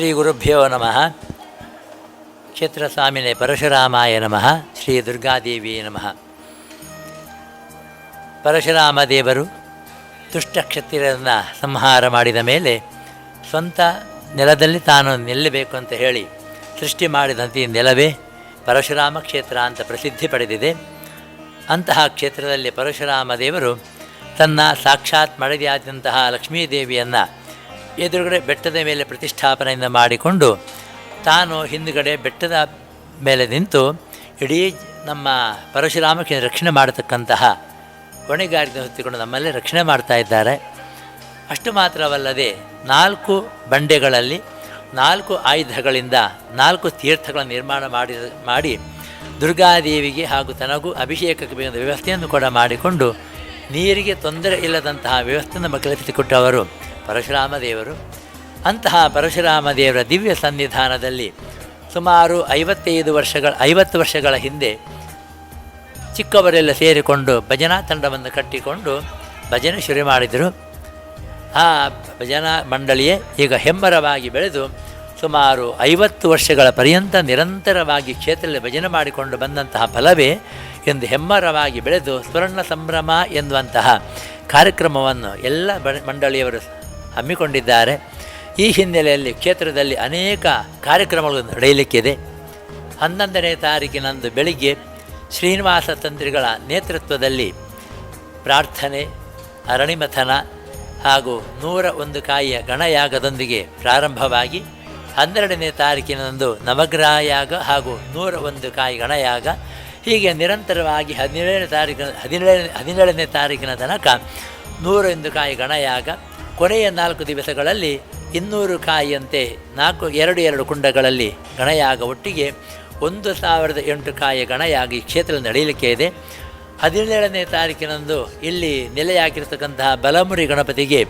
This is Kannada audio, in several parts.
ಶ್ರೀ ಗುರುಭ್ಯೋ ನಮಃ. ಕ್ಷೇತ್ರಸ್ವಾಮಿನೇ ಪರಶುರಾಮಾಯ ನಮಃ. ಶ್ರೀ ದುರ್ಗಾದೇವಿ ನಮಃ. ಪರಶುರಾಮ ದೇವರು ದುಷ್ಟಕ್ಷತ್ರಿಯರನ್ನು ಸಂಹಾರ ಮಾಡಿದ ಮೇಲೆ ಸ್ವಂತ ನೆಲದಲ್ಲಿ ತಾನು ನಿಲ್ಲಬೇಕು ಅಂತ ಹೇಳಿ ಸೃಷ್ಟಿ ಮಾಡಿದಂಥ ನೆಲವೇ ಪರಶುರಾಮ ಕ್ಷೇತ್ರ ಅಂತ ಪ್ರಸಿದ್ಧಿ ಪಡೆದಿದೆ. ಅಂತಹ ಕ್ಷೇತ್ರದಲ್ಲಿ ಪರಶುರಾಮ ದೇವರು ತನ್ನ ಸಾಕ್ಷಾತ್ ಮಡದಿಯಾದಂತಹ ಲಕ್ಷ್ಮೀದೇವಿಯನ್ನು ಎದುರುಗಡೆ ಬೆಟ್ಟದ ಮೇಲೆ ಪ್ರತಿಷ್ಠಾಪನೆಯಿಂದ ಮಾಡಿಕೊಂಡು ತಾನು ಹಿಂದುಗಡೆ ಬೆಟ್ಟದ ಮೇಲೆ ನಿಂತು ಇಡೀ ನಮ್ಮ ಪರಶುರಾಮಕ್ಕೆ ರಕ್ಷಣೆ ಮಾಡತಕ್ಕಂತಹ ಹೊಣೆಗಾರಿಕೆ ಹೊತ್ತಿಕೊಂಡು ನಮ್ಮಲ್ಲೇ ರಕ್ಷಣೆ ಮಾಡ್ತಾ ಇದ್ದಾರೆ. ಅಷ್ಟು ಮಾತ್ರವಲ್ಲದೆ ನಾಲ್ಕು ಬಂಡೆಗಳಲ್ಲಿ ನಾಲ್ಕು ಆಯುಧಗಳಿಂದ ನಾಲ್ಕು ತೀರ್ಥಗಳ ನಿರ್ಮಾಣ ಮಾಡಿ ಮಾಡಿ ದುರ್ಗಾದೇವಿಗೆ ಹಾಗೂ ತನಗೂ ಅಭಿಷೇಕಕ್ಕೆ ಬೇಕಾದ ವ್ಯವಸ್ಥೆಯನ್ನು ಕೂಡ ಮಾಡಿಕೊಂಡು ನೀರಿಗೆ ತೊಂದರೆ ಇಲ್ಲದಂತಹ ವ್ಯವಸ್ಥೆಯನ್ನು ಕಲ್ಪಿಸಿಕೊಟ್ಟವರು ಪರಶುರಾಮ ದೇವರು ಅಂತಹ ಪರಶುರಾಮ ದೇವರ ದಿವ್ಯ ಸನ್ನಿಧಾನದಲ್ಲಿ ಸುಮಾರು ಐವತ್ತೈದು ವರ್ಷಗಳ, ಐವತ್ತು ವರ್ಷಗಳ ಹಿಂದೆ ಚಿಕ್ಕವರೆಲ್ಲ ಸೇರಿಕೊಂಡು ಭಜನಾ ತಂಡವನ್ನು ಕಟ್ಟಿಕೊಂಡು ಭಜನೆ ಶುರು ಮಾಡಿದರು. ಆ ಭಜನಾ ಮಂಡಳಿಯೇ ಈಗ ಹೆಮ್ಮರವಾಗಿ ಬೆಳೆದು ಸುಮಾರು ಐವತ್ತು ವರ್ಷಗಳ ಪರ್ಯಂತ ನಿರಂತರವಾಗಿ ಕ್ಷೇತ್ರದಲ್ಲಿ ಭಜನೆ ಮಾಡಿಕೊಂಡು ಬಂದಂತಹ ಫಲವೇ ಎಂದು ಹೆಮ್ಮರವಾಗಿ ಬೆಳೆದು ಸ್ವರ್ಣ ಸಂಭ್ರಮ ಎನ್ನುವಂತಹ ಕಾರ್ಯಕ್ರಮವನ್ನು ಎಲ್ಲ ಬ, ಮಂಡಳಿಯವರು ಹಮ್ಮಿಕೊಂಡಿದ್ದಾರೆ. ಈ ಹಿನ್ನೆಲೆಯಲ್ಲಿ ಕ್ಷೇತ್ರದಲ್ಲಿ ಅನೇಕ ಕಾರ್ಯಕ್ರಮಗಳು ನಡೆಯಲಿಕ್ಕಿದೆ. ಹನ್ನೊಂದನೇ ತಾರೀಕಿನಂದು ಬೆಳಿಗ್ಗೆ ಶ್ರೀನಿವಾಸ ತಂತ್ರಿಗಳ ನೇತೃತ್ವದಲ್ಲಿ ಪ್ರಾರ್ಥನೆ, ಅರಣಿಮಥನ ಹಾಗೂ ನೂರ ಒಂದು ಕಾಯಿಯ ಗಣಯಾಗದೊಂದಿಗೆ ಪ್ರಾರಂಭವಾಗಿ ಹನ್ನೆರಡನೇ ತಾರೀಕಿನಂದು ನವಗ್ರಹ ಯಾಗ ಹಾಗೂ ನೂರ ಒಂದು ಕಾಯಿ ಗಣಯಾಗ ಹೀಗೆ ನಿರಂತರವಾಗಿ ಹದಿನೇಳನೇ ತಾರೀಕಿನ ಹದಿನೇಳನೇ ಹದಿನೇಳನೇ ತಾರೀಕಿನ ತನಕ ನೂರೊಂದು ಕಾಯಿ ಗಣಯಾಗ ಕೊನೆಯ ನಾಲ್ಕು ದಿವಸಗಳಲ್ಲಿ ಇನ್ನೂರು ಕಾಯಿಯಂತೆ ನಾಲ್ಕು, ಎರಡು ಎರಡು ಕುಂಡಗಳಲ್ಲಿ ಗಣಯಾಗ ಒಟ್ಟಿಗೆ ಒಂದು ಸಾವಿರದ ಎಂಟು ಕಾಯಿಯ ಗಣಯಾಗಿ ಕ್ಷೇತ್ರ ನಡೆಯಲಿಕ್ಕೆ ಇದೆ. ಹದಿನೇಳನೇ ತಾರೀಕಿನಂದು ಇಲ್ಲಿ ನೆಲೆಯಾಗಿರ್ತಕ್ಕಂತಹ ಬಲಮುರಿ ಗಣಪತಿಗೆ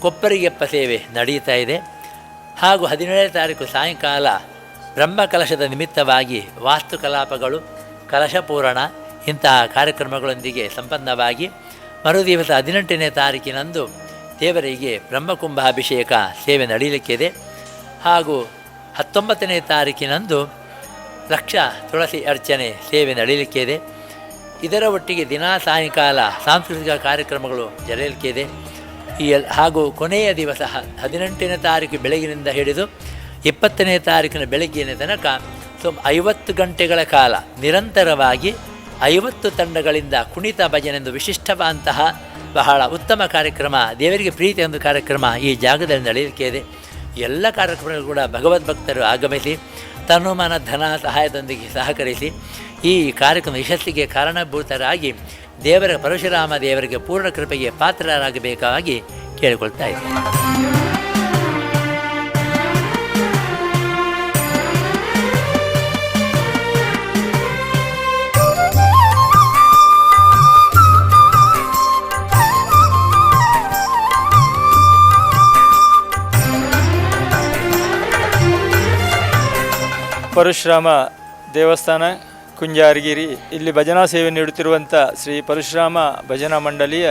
ಕೊಪ್ಪರಿಗೆಪ್ಪ ಸೇವೆ ನಡೆಯುತ್ತಾ ಇದೆ. ಹಾಗೂ ಹದಿನೇಳನೇ ತಾರೀಕು ಸಾಯಂಕಾಲ ಬ್ರಹ್ಮಕಲಶದ ನಿಮಿತ್ತವಾಗಿ ವಾಸ್ತುಕಲಾಪಗಳು ಕಲಶಪೂರಣ ಇಂತಹ ಕಾರ್ಯಕ್ರಮಗಳೊಂದಿಗೆ ಸಂಪನ್ನವಾಗಿ ಮರುದಿವಸ ಹದಿನೆಂಟನೇ ತಾರೀಕಿನಂದು ದೇವರಿಗೆ ಬ್ರಹ್ಮಕುಂಭಾಭಿಷೇಕ ಸೇವೆ ನಡೆಯಲಿಕ್ಕಿದೆ ಹಾಗೂ ಹತ್ತೊಂಬತ್ತನೇ ತಾರೀಕಿನಂದು ಲಕ್ಷ ತುಳಸಿ ಅರ್ಚನೆ ಸೇವೆ ನಡೆಯಲಿಕ್ಕಿದೆ ಇದರ ಒಟ್ಟಿಗೆ ದಿನಾ ಸಾಯಂಕಾಲ ಸಾಂಸ್ಕೃತಿಕ ಕಾರ್ಯಕ್ರಮಗಳು ಜರಲಿಕ್ಕಿದೆ. ಈ ಎಲ್ ಹಾಗೂ ಕೊನೆಯ ದಿವಸ ಹದಿನೆಂಟನೇ ತಾರೀಕು ಬೆಳಗಿನಿಂದ ಹಿಡಿದು ಇಪ್ಪತ್ತನೇ ತಾರೀಕಿನ ಬೆಳಗ್ಗಿನ ತನಕ ಸುಮ್ ಐವತ್ತು ಗಂಟೆಗಳ ಕಾಲ ನಿರಂತರವಾಗಿ ಐವತ್ತು ತಂಡಗಳಿಂದ ಕುಣಿತ ಭಜನೆಂದು ವಿಶಿಷ್ಟವಾದಂತಹ ಬಹಳ ಉತ್ತಮ ಕಾರ್ಯಕ್ರಮ, ದೇವರಿಗೆ ಪ್ರೀತಿ ಒಂದು ಕಾರ್ಯಕ್ರಮ ಈ ಜಾಗದಲ್ಲಿ ನಡೆಯಲಿಕ್ಕೆ ಇದೆ. ಎಲ್ಲ ಕಾರ್ಯಕ್ರಮಗಳು ಕೂಡ ಭಗವದ್ಭಕ್ತರು ಆಗಮಿಸಿ, ತನುಮಾನ ಧನ ಸಹಾಯದೊಂದಿಗೆ ಸಹಕರಿಸಿ, ಈ ಕಾರ್ಯಕ್ರಮ ಯಶಸ್ಸಿಗೆ ಕಾರಣಭೂತರಾಗಿ ದೇವರ ಪರಶುರಾಮ ದೇವರಿಗೆ ಪೂರ್ಣ ಕೃಪೆಗೆ ಪಾತ್ರರಾಗಬೇಕಾಗಿ ಕೇಳಿಕೊಳ್ತಾ ಇದ್ದೀನಿ. ಪರಶುರಾಮ ದೇವಸ್ಥಾನ, ಕುಂಜಾರಗಿರಿ. ಇಲ್ಲಿ ಭಜನಾ ಸೇವೆ ನೀಡುತ್ತಿರುವಂಥ ಶ್ರೀ ಪರಶುರಾಮ ಭಜನಾ ಮಂಡಳಿಯ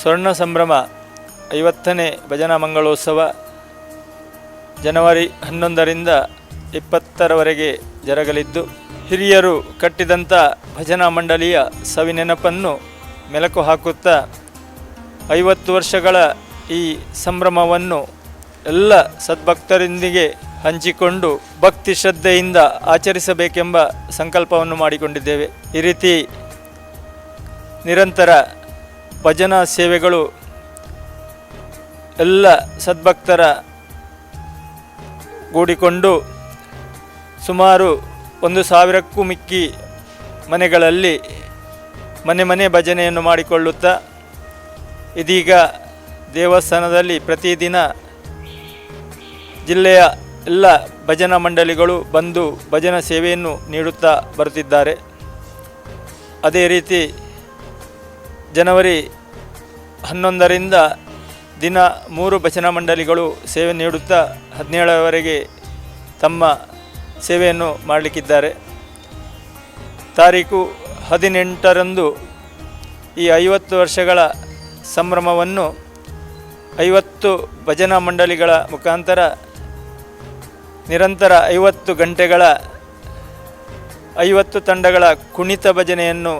ಸ್ವರ್ಣ ಸಂಭ್ರಮ ಐವತ್ತನೇ ಭಜನಾ ಮಂಗಳೋತ್ಸವ ಜನವರಿ ಹನ್ನೊಂದರಿಂದ ಇಪ್ಪತ್ತರವರೆಗೆ ಜರಗಲಿದ್ದು, ಹಿರಿಯರು ಕಟ್ಟಿದಂಥ ಭಜನಾ ಮಂಡಳಿಯ ಸವಿನೆನಪನ್ನು ಮೆಲಕು ಹಾಕುತ್ತಾ ಐವತ್ತು ವರ್ಷಗಳ ಈ ಸಂಭ್ರಮವನ್ನು ಎಲ್ಲ ಸದ್ಭಕ್ತರೊಂದಿಗೆ ಹಂಚಿಕೊಂಡು ಭಕ್ತಿ ಶ್ರದ್ಧೆಯಿಂದ ಆಚರಿಸಬೇಕೆಂಬ ಸಂಕಲ್ಪವನ್ನು ಮಾಡಿಕೊಂಡಿದ್ದೇವೆ. ಈ ರೀತಿ ನಿರಂತರ ಭಜನಾ ಸೇವೆಗಳು ಎಲ್ಲ ಸದ್ಭಕ್ತರ ಗೂಡಿಕೊಂಡು ಸುಮಾರು ಒಂದು ಸಾವಿರಕ್ಕೂ ಮಿಕ್ಕಿ ಮನೆಗಳಲ್ಲಿ ಮನೆ ಮನೆ ಭಜನೆಯನ್ನು ಮಾಡಿಕೊಳ್ಳುತ್ತಾ ಇದೀಗ ದೇವಸ್ಥಾನದಲ್ಲಿ ಪ್ರತಿದಿನ ಜಿಲ್ಲೆಯ ಎಲ್ಲ ಭಜನಾ ಮಂಡಳಿಗಳು ಬಂದು ಭಜನಾ ಸೇವೆಯನ್ನು ನೀಡುತ್ತಾ ಬರುತ್ತಿದ್ದಾರೆ. ಅದೇ ರೀತಿ ಜನವರಿ ಹನ್ನೊಂದರಿಂದ ದಿನ ಮೂರು ಭಜನಾ ಮಂಡಳಿಗಳು ಸೇವೆ ನೀಡುತ್ತಾ ಹದಿನೇಳರವರೆಗೆ ತಮ್ಮ ಸೇವೆಯನ್ನು ಮಾಡಲಿಕ್ಕಿದ್ದಾರೆ. ತಾರೀಕು ಹದಿನೆಂಟರಂದು ಈ ಐವತ್ತು ವರ್ಷಗಳ ಸಂಭ್ರಮವನ್ನು ಐವತ್ತು ಭಜನಾ ಮಂಡಳಿಗಳ ಮುಖಾಂತರ ನಿರಂತರ ಐವತ್ತು ಗಂಟೆಗಳ, ಐವತ್ತು ತಂಡಗಳ ಕುಣಿತ ಭಜನೆಯನ್ನು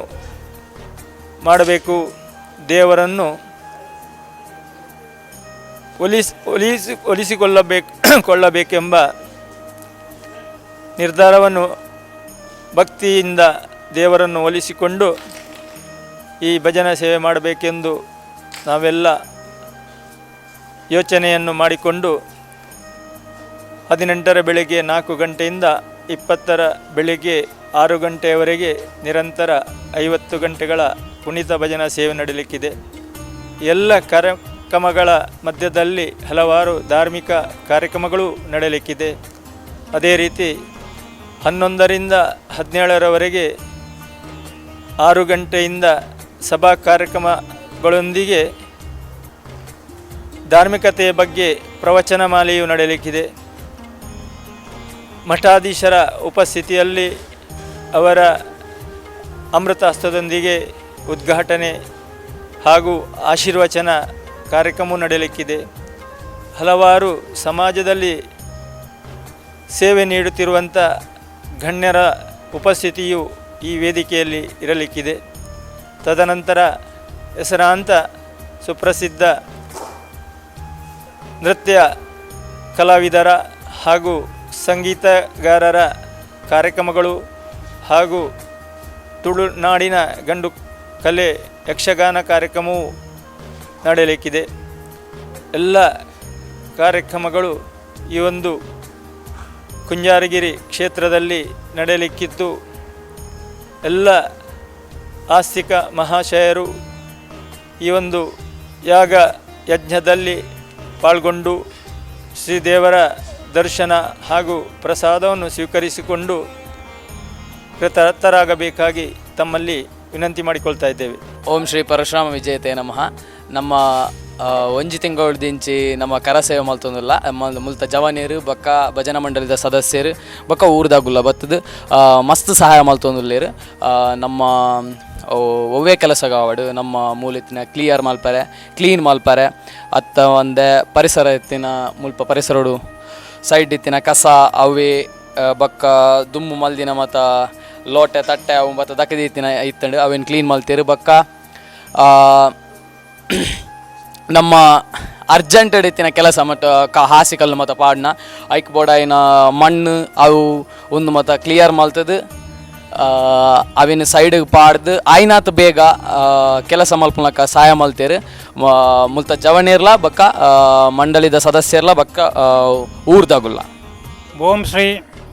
ಮಾಡಬೇಕು. ದೇವರನ್ನು ಒಲಿಸ್, ಒಲಿಸಿ, ಒಲಿಸಿಕೊಳ್ಳಬೇಕು, ಕೊಳ್ಳಬೇಕೆಂಬ ನಿರ್ಧಾರವನ್ನು ಭಕ್ತಿಯಿಂದ ದೇವರನ್ನು ಒಲಿಸಿಕೊಂಡು ಈ ಭಜನಾ ಸೇವೆ ಮಾಡಬೇಕೆಂದು ನಾವೆಲ್ಲ ಯೋಚನೆಯನ್ನು ಮಾಡಿಕೊಂಡು ಹದಿನೆಂಟರ ಬೆಳಗ್ಗೆ ನಾಲ್ಕು ಗಂಟೆಯಿಂದ ಇಪ್ಪತ್ತರ ಬೆಳಗ್ಗೆ ಆರು ಗಂಟೆಯವರೆಗೆ ನಿರಂತರ ಐವತ್ತು ಗಂಟೆಗಳ ಪುನೀತ ಭಜನಾ ಸೇವೆ ನಡೆಯಲಿಕ್ಕಿದೆ. ಎಲ್ಲ ಕಾರ್ಯಕ್ರಮಗಳ ಮಧ್ಯದಲ್ಲಿ ಹಲವಾರು ಧಾರ್ಮಿಕ ಕಾರ್ಯಕ್ರಮಗಳು ನಡೆಯಲಿಕ್ಕಿದೆ. ಅದೇ ರೀತಿ ಹನ್ನೊಂದರಿಂದ ಹದಿನೇಳರವರೆಗೆ ಆರು ಗಂಟೆಯಿಂದ ಸಭಾ ಕಾರ್ಯಕ್ರಮಗಳೊಂದಿಗೆ ಧಾರ್ಮಿಕತೆಯ ಬಗ್ಗೆ ಪ್ರವಚನ ಮಾಲೆಯು ನಡೆಯಲಿಕ್ಕಿದೆ. ಮಠಾಧೀಶರ ಉಪಸ್ಥಿತಿಯಲ್ಲಿ ಅವರ ಅಮೃತ ಹಸ್ತದೊಂದಿಗೆ ಉದ್ಘಾಟನೆ ಹಾಗೂ ಆಶೀರ್ವಚನ ಕಾರ್ಯಕ್ರಮ ನಡೆಯಲಿಕ್ಕಿದೆ. ಹಲವಾರು ಸಮಾಜದಲ್ಲಿ ಸೇವೆ ನೀಡುತ್ತಿರುವಂಥ ಗಣ್ಯರ ಉಪಸ್ಥಿತಿಯು ಈ ವೇದಿಕೆಯಲ್ಲಿ ಇರಲಿಕ್ಕಿದೆ. ತದನಂತರ ಹೆಸರಾಂತ ಸುಪ್ರಸಿದ್ಧ ನೃತ್ಯ ಕಲಾವಿದರ ಹಾಗೂ ಸಂಗೀತಗಾರರ ಕಾರ್ಯಕ್ರಮಗಳು ಹಾಗೂ ತುಳುನಾಡಿನ ಗಂಡು ಕಲೆ ಯಕ್ಷಗಾನ ಕಾರ್ಯಕ್ರಮವು ನಡೆಯಲಿಕ್ಕಿದೆ. ಎಲ್ಲ ಕಾರ್ಯಕ್ರಮಗಳು ಈ ಒಂದು ಕುಂಜಾರಗಿರಿ ಕ್ಷೇತ್ರದಲ್ಲಿ ನಡೆಯಲಿಕ್ಕಿದ್ದು ಎಲ್ಲ ಆಸ್ತಿಕ ಮಹಾಶಯರು ಈ ಒಂದು ಯಾಗ ಯಜ್ಞದಲ್ಲಿ ಪಾಲ್ಗೊಂಡು ಶ್ರೀದೇವರ ದರ್ಶನ ಹಾಗೂ ಪ್ರಸಾದವನ್ನು ಸ್ವೀಕರಿಸಿಕೊಂಡು ಕೃತರತ್ತರಾಗಬೇಕಾಗಿ ತಮ್ಮಲ್ಲಿ ವಿನಂತಿ ಮಾಡಿಕೊಳ್ತಾ ಇದ್ದೇವೆ. ಓಂ ಶ್ರೀ ಪರಶುರಾಮ ವಿಜಯತೆ ನಮಃ. ನಮ್ಮ ಒಂಜಿ ತಿಂಗಳು ದಿಂಚಿ ನಮ್ಮ ಕರಸೇವೆ ಮಲ್ತೊಂದುಲ್ಲ ಮಲ್- ಮುಲ್ತ ಜವಾನಿಯರು ಬಕ್ಕ ಭಜನಾ ಮಂಡಳಿದ ಸದಸ್ಯರು, ಬಕ್ಕ ಊರ್ದಾಗುಲ್ಲ ಬತ್ತದು ಮಸ್ತ್ ಸಹಾಯ ಮಲ್ತೊಂದುಲ್ಲೇರು. ನಮ್ಮ ಒವ್ವೇ ಕೆಲಸಗಾವಡು, ನಮ್ಮ ಮೂಲಿತ್ತಿನ ಕ್ಲಿಯರ್ ಮಲ್ಪರೆ, ಕ್ಲೀನ್ ಮಲ್ಪರೆ, ಅತ್ತ ಒಂದೇ ಪರಿಸರ ಎತ್ತಿನ ಮುಲ್ಪ ಪರಿಸರಡು ಸೈಡ್ ಇತ್ತಿನ ಕಸ, ಅವೆ ಬಕ್ಕ, ದುಮ್ಮು ಮಲ್ದಿನ ಮತ್ತು ಲೋಟೆ, ತಟ್ಟೆ, ಅವು ಮತ್ತು ದಕ್ಕದಿತ್ತಿನ ಇತ್ತಂಡು ಅವೇನು ಕ್ಲೀನ್ ಮಲ್ತೀರು ಬಕ್ಕ. ನಮ್ಮ ಅರ್ಜೆಂಟ್ ಇತ್ತಿನ ಕೆಲಸ ಮತ್ತು ಕ, ಹಾಸಿಕಲ್ಲು ಮತ್ತು ಪಾಡ್ನ. ಐಕ್ ಬೋಡಾಯಿನ ಮಣ್ಣು, ಅವು, ಒಂದು ಮತ್ತು ಕ್ಲಿಯರ್ ಮಲ್ತದು. ಅವಿನ ಸೈಡಿಗೆ ಪಾಡ್ದು ಆಯ್ನಾತ್ ಬೇಗ ಕೆಲಸ ಮಲ್ಪನಕ ಸಹಾಯ ಮಲ್ತೇರು. ಮುಲ್ತಾ ಜವಣಿರ್ಲ ಬಕ್ಕ ಮಂಡಳಿದ ಸದಸ್ಯರ್ಲ ಬಕ್ಕ ಊರ್ದಾಗುಲ್ಲ. ಓಂ ಶ್ರೀ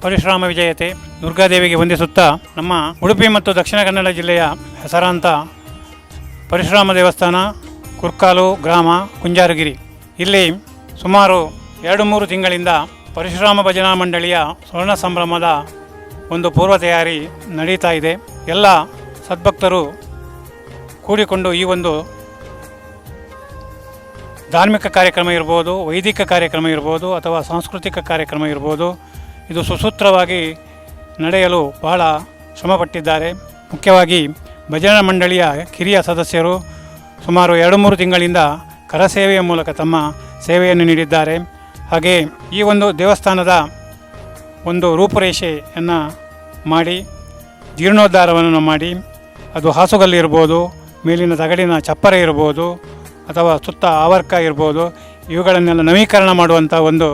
ಪರಶುರಾಮ ವಿಜಯತೆ. ದುರ್ಗಾದೇವಿಗೆ ವಂದಿಸುತ್ತಾ ನಮ್ಮ ಉಡುಪಿ ಮತ್ತು ದಕ್ಷಿಣ ಕನ್ನಡ ಜಿಲ್ಲೆಯ ಹೆಸರಾಂತ ಪರಶುರಾಮ ದೇವಸ್ಥಾನ, ಕುರ್ಕಾಲು ಗ್ರಾಮ, ಕುಂಜಾರುಗಿರಿ. ಇಲ್ಲಿ ಸುಮಾರು ಎರಡು ಮೂರು ತಿಂಗಳಿಂದ ಪರಶುರಾಮ ಭಜನಾ ಮಂಡಳಿಯ ಸ್ವರ್ಣ ಸಂಭ್ರಮದ ಒಂದು ಪೂರ್ವ ತಯಾರಿ ನಡೀತಾ ಇದೆ. ಎಲ್ಲ ಸದ್ಭಕ್ತರು ಕೂಡಿಕೊಂಡು ಈ ಒಂದು ಧಾರ್ಮಿಕ ಕಾರ್ಯಕ್ರಮ ಇರ್ಬೋದು, ವೈದಿಕ ಕಾರ್ಯಕ್ರಮ ಇರ್ಬೋದು, ಅಥವಾ ಸಾಂಸ್ಕೃತಿಕ ಕಾರ್ಯಕ್ರಮ ಇರ್ಬೋದು, ಇದು ಸುಸೂತ್ರವಾಗಿ ನಡೆಯಲು ಬಹಳ ಶ್ರಮಪಟ್ಟಿದ್ದಾರೆ. ಮುಖ್ಯವಾಗಿ ಭಜನಾ ಮಂಡಳಿಯ ಕಿರಿಯ ಸದಸ್ಯರು ಸುಮಾರು ಎರಡು ಮೂರು ತಿಂಗಳಿಂದ ಕರಸೇವೆಯ ಮೂಲಕ ತಮ್ಮ ಸೇವೆಯನ್ನು ನೀಡಿದ್ದಾರೆ. ಹಾಗೆ ಈ ಒಂದು ದೇವಸ್ಥಾನದ ಒಂದು ರೂಪುರೇಷೆಯನ್ನು ಮಾಡಿ, ಜೀರ್ಣೋದ್ಧಾರವನ್ನು ಮಾಡಿ, ಅದು ಹಾಸುಗಲ್ಲಿರ್ಬೋದು ಮೇಲಿನ ತಗಡಿನ ಚಪ್ಪರ ಇರ್ಬೋದು, ಅಥವಾ ಸುತ್ತ ಆವರ್ಕ ಇರ್ಬೋದು, ಇವುಗಳನ್ನೆಲ್ಲ ನವೀಕರಣ ಮಾಡುವಂಥ ಒಂದು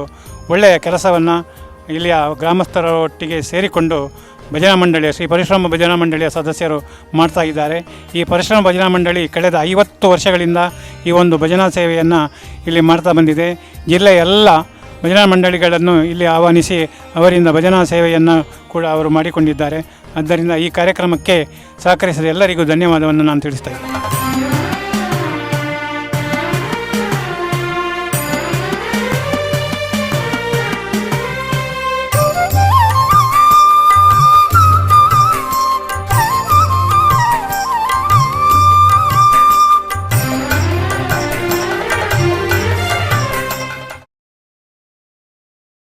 ಒಳ್ಳೆಯ ಕೆಲಸವನ್ನು ಇಲ್ಲಿಯ ಗ್ರಾಮಸ್ಥರ ಒಟ್ಟಿಗೆ ಸೇರಿಕೊಂಡು ಭಜನಾ ಮಂಡಳಿಯ, ಶ್ರೀ ಪರಿಶ್ರಮ ಭಜನಾ ಮಂಡಳಿಯ ಸದಸ್ಯರು ಮಾಡ್ತಾ ಇದ್ದಾರೆ. ಈ ಪರಿಶ್ರಮ ಭಜನಾ ಮಂಡಳಿ ಕಳೆದ ಐವತ್ತು ವರ್ಷಗಳಿಂದ ಈ ಒಂದು ಭಜನಾ ಸೇವೆಯನ್ನು ಇಲ್ಲಿ ಮಾಡ್ತಾ ಬಂದಿದೆ. ಜಿಲ್ಲೆಯ ಎಲ್ಲ ಭಜನಾ ಮಂಡಳಿಗಳನ್ನು ಇಲ್ಲಿ ಆಹ್ವಾನಿಸಿ ಅವರಿಂದ ಭಜನಾ ಸೇವೆಯನ್ನು ಕೂಡ ಅವರು ಮಾಡಿಕೊಂಡಿದ್ದಾರೆ. ಆದ್ದರಿಂದ ಈ ಕಾರ್ಯಕ್ರಮಕ್ಕೆ ಸಹಕರಿಸಿದ ಎಲ್ಲರಿಗೂ ಧನ್ಯವಾದವನ್ನು ನಾನು ತಿಳಿಸ್ತಾ